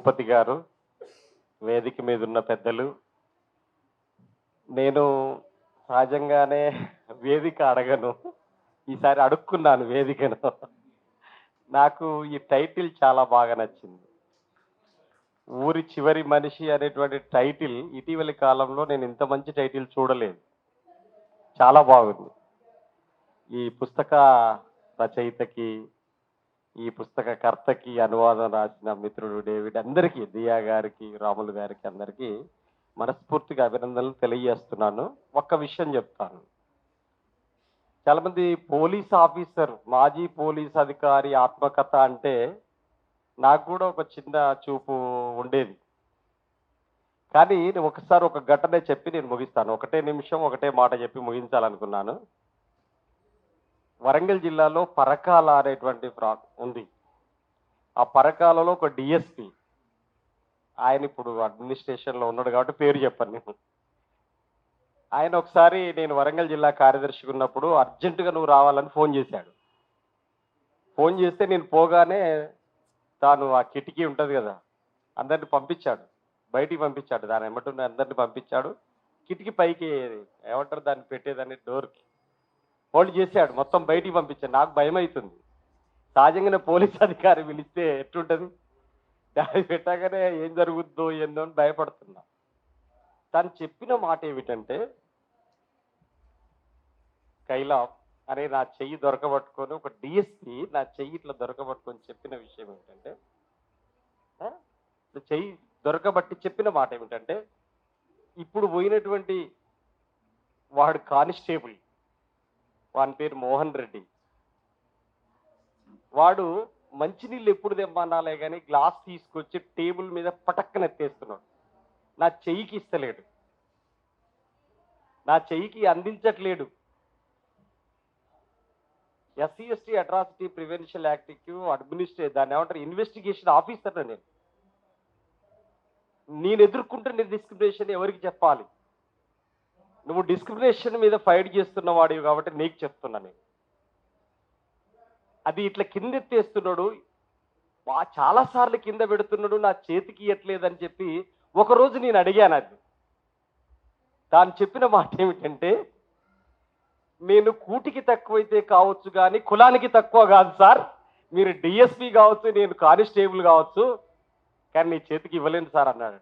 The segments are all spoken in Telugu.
భూపతి గారు వేదిక మీద ఉన్న పెద్దలు. నేను సహజంగానే వేదిక అడగను. ఈసారి అడుక్కున్నాను వేదికను. నాకు ఈ టైటిల్ చాలా బాగా నచ్చింది. ఊరి చివరి మనిషి అనేటువంటి టైటిల్ ఇటీవలి కాలంలో నేను ఇంత మంచి టైటిల్ చూడలేదు. చాలా బాగుంది. ఈ పుస్తక రచయితకి ఈ పుస్తక కర్తకి అనువాదం రాసిన మిత్రుడు డేవిడ్ అందరికీ దియా గారికి రాములు గారికి అందరికీ మనస్ఫూర్తిగా అభినందనలు తెలియజేస్తున్నాను. ఒక్క విషయం చెప్తాను. చాలామంది పోలీస్ ఆఫీసర్ మాజీ పోలీస్ అధికారి ఆత్మకథ అంటే నాకు కూడా ఒక చిన్న చూపు ఉండేది. కానీ నేను ఒకసారి ఒక ఘటన చెప్పి నేను ముగిస్తాను. ఒకటే నిమిషం ఒకటే మాట చెప్పి ముగించాలనుకున్నాను. వరంగల్ జిల్లాలో పరకాల అనేటువంటి ప్రా ఉంది. ఆ పరకాలలో ఒక డిఎస్పి ఆయన ఇప్పుడు అడ్మినిస్ట్రేషన్లో ఉన్నాడు కాబట్టి పేరు చెప్పాను నేను. ఆయన ఒకసారి నేను వరంగల్ జిల్లా కార్యదర్శిగా ఉన్నప్పుడు అర్జెంటుగా నువ్వు రావాలని ఫోన్ చేశాడు. ఫోన్ చేస్తే నేను పోగానే తాను ఆ కిటికీ ఉంటుంది కదా అందరిని పంపించాడు. బయటికి పంపించాడు దాని ఎమ్మటి అందరిని పంపించాడు. కిటికీ పైకి ఏమంటారు దాన్ని పెట్టేదాన్ని డోర్కి. హోల్డ్ చేశాడు మొత్తం బయటికి పంపించాడు. నాకు భయం అవుతుంది సహజంగానే పోలీస్ అధికారి పిలిస్తే ఎట్లుంటుంది? దాన్ని పెట్టగానే ఏం జరుగుద్దో ఏందో అని భయపడుతున్నా. తను చెప్పిన మాట ఏమిటంటే కైలాబ్ అనే నా చెయ్యి దొరకబట్టుకొని ఒక డిఎస్పి నా చెయ్యి ఇట్లా దొరకబట్టుకొని చెప్పిన విషయం ఏమిటంటే చెయ్యి దొరకబట్టి చెప్పిన మాట ఏమిటంటే ఇప్పుడు పోయినటువంటి వాడు కానిస్టేబుల్ వాని పేరు మోహన్ రెడ్డి. వాడు మంచినీళ్ళు ఎప్పుడు తెమ్మనాలే కానీ గ్లాస్ తీసుకొచ్చి టేబుల్ మీద పటక్కన ఎత్తేస్తున్నాడు. నా చెయ్యికి ఇస్తలేడు. నా చెయ్యికి అందించట్లేడు. ఎస్సీ ఎస్టీ అట్రాసిటీ ప్రివెన్షన్ యాక్ట్కి అడ్మినిస్ట్రే దాన్ని ఏమంటారు ఇన్వెస్టిగేషన్ ఆఫీసర్ నేను. నేను ఎదుర్కొంటున్న డిస్క్రిమినేషన్ ఎవరికి చెప్పాలి? నువ్వు డిస్క్రిమినేషన్ మీద ఫైట్ చేస్తున్న వాడివి కాబట్టి నీకు చెప్తున్నా నేను. అది ఇట్లా కిందెత్తేస్తున్నాడు వా- చాలా సార్లు కింద పెడుతున్నాడు నా చేతికి ఇవ్వట్లేదని చెప్పి ఒకరోజు నేను అడిగాను అది. తాను చెప్పిన మాట ఏమిటంటే నేను కూటికి తక్కువైతే కావచ్చు కానీ కులానికి తక్కువ కాదు సార్. మీరు డిఎస్పి కావచ్చు నేను కానిస్టేబుల్ కావచ్చు కానీ నీ చేతికి ఇవ్వలేను సార్ అన్నాడట.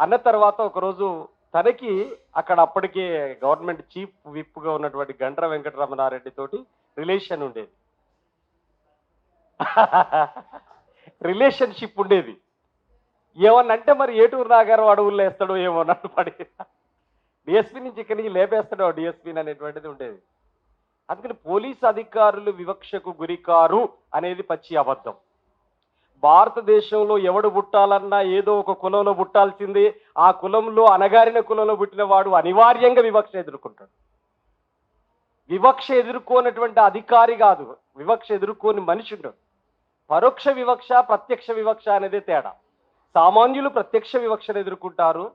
అన్న తర్వాత ఒకరోజు తనకి అక్కడ అప్పటికే గవర్నమెంట్ చీఫ్ విప్గా ఉన్నటువంటి గండ్ర వెంకటరమణారెడ్డి తోటి రిలేషన్ ఉండేది. రిలేషన్షిప్ ఉండేది. ఏమన్నంటే మరి ఏటూరు నాగారు అడవుల్లో వేస్తాడో ఏమో నన్ను పడి డిఎస్పీ నుంచి ఇక్కడి నుంచి లేపేస్తాడో డిఎస్పీని అనేటువంటిది ఉండేది. అందుకని పోలీస్ అధికారులు వివక్షకు గురికారు అనేది పచ్చి అబద్ధం. భారతదేశంలో ఎవడు పుట్టాలన్నా ఏదో ఒక కులంలో పుట్టాల్సింది. ఆ కులంలో అనగారిన కులంలో పుట్టిన వాడు అనివార్యంగా వివక్ష ఎదుర్కొంటాడు. వివక్ష ఎదుర్కోనటువంటి అధికారి కాదు. వివక్ష ఎదుర్కోని మనిషి ఉండడు. పరోక్ష వివక్ష ప్రత్యక్ష వివక్ష అనేది తేడా. సామాన్యులు ప్రత్యక్ష వివక్షను ఎదుర్కొంటారు.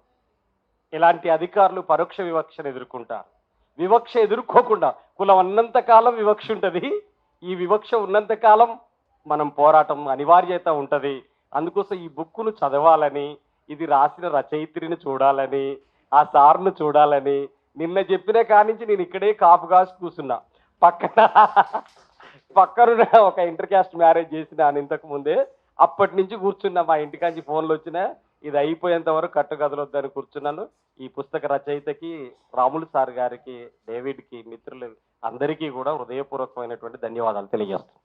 ఇలాంటి అధికారులు పరోక్ష వివక్షను ఎదుర్కొంటారు. వివక్ష ఎదుర్కోకుండా కులం ఉన్నంతకాలం వివక్ష ఉంటుంది. ఈ వివక్ష ఉన్నంతకాలం మనం పోరాటం అనివార్యత ఉంటుంది. అందుకోసం ఈ బుక్కును చదవాలని ఇది రాసిన రచయిత్రిని చూడాలని ఆ సార్ను చూడాలని నిన్న చెప్పిన కానించి నేను ఇక్కడే కాపు కాసి కూర్చున్నా పక్కన పక్కన ఒక ఇంటర్ క్యాస్ట్ మ్యారేజ్ చేసిన ఇంతకు ముందే అప్పటి నుంచి కూర్చున్నా. మా ఇంటికాంచి ఫోన్లు వచ్చినా ఇది అయిపోయేంత వరకు కట్టుకదలొద్దని కూర్చున్నాను. ఈ పుస్తక రచయితకి రాములు సార్ గారికి డేవిడ్కి మిత్రులు అందరికీ కూడా హృదయపూర్వకమైనటువంటి ధన్యవాదాలు తెలియజేస్తాను